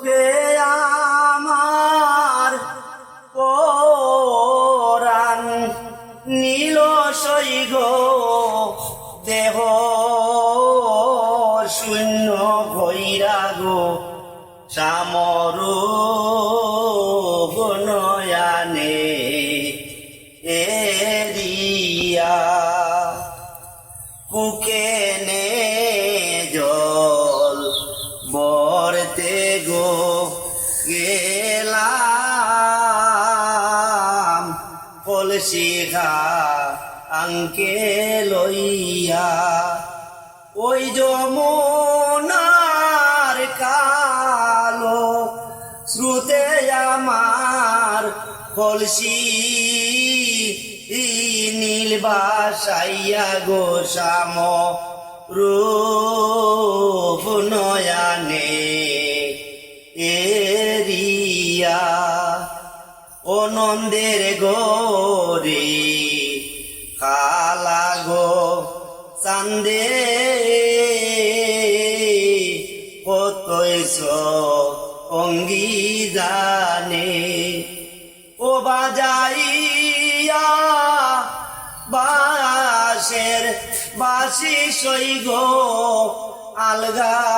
রূপে আমার পরাণ নীল সৈগ দেহ শূন্য ভৈরাগ সামরু নয়ানে এরিয়া। কুকে গো, গেলাম কলসিখা আঙ্কে লইয়া। ওই যমুনার কালো শ্রুতে আমার কলসি নীল বাসাইয়া গো শ্যাম রূপ এরিয়া ও নন্দের গোরে, খালা গো চান্দে কতইছ অঙ্গি জানে, ও বাজাইয়া বাসের বাসি সৈগ আলগা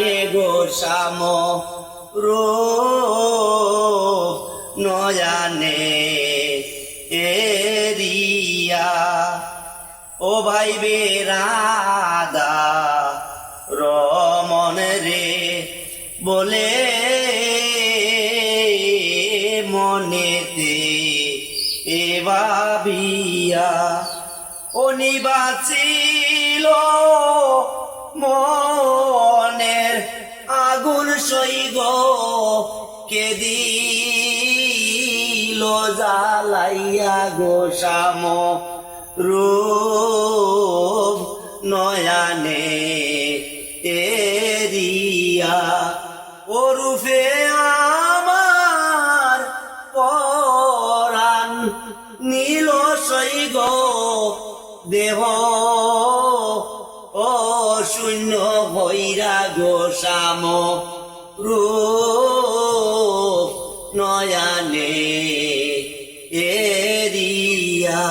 টানে গো শ্যাম রূপ নয়ানে এরিয়া। ও ভাই বেরাদা, রমন রে বলে মনেতে এ ভাবিয়া অনিবাচিল মনের আগুন সইগ কে দিল জ্বালাইয়া গোসাম রূপ নয়ানে এরিয়া ও রূপে আমার পরাণ নীল সৈগ, দেহ শূন্য হইরা গোসাম রূপ নয়ানে এরিয়া।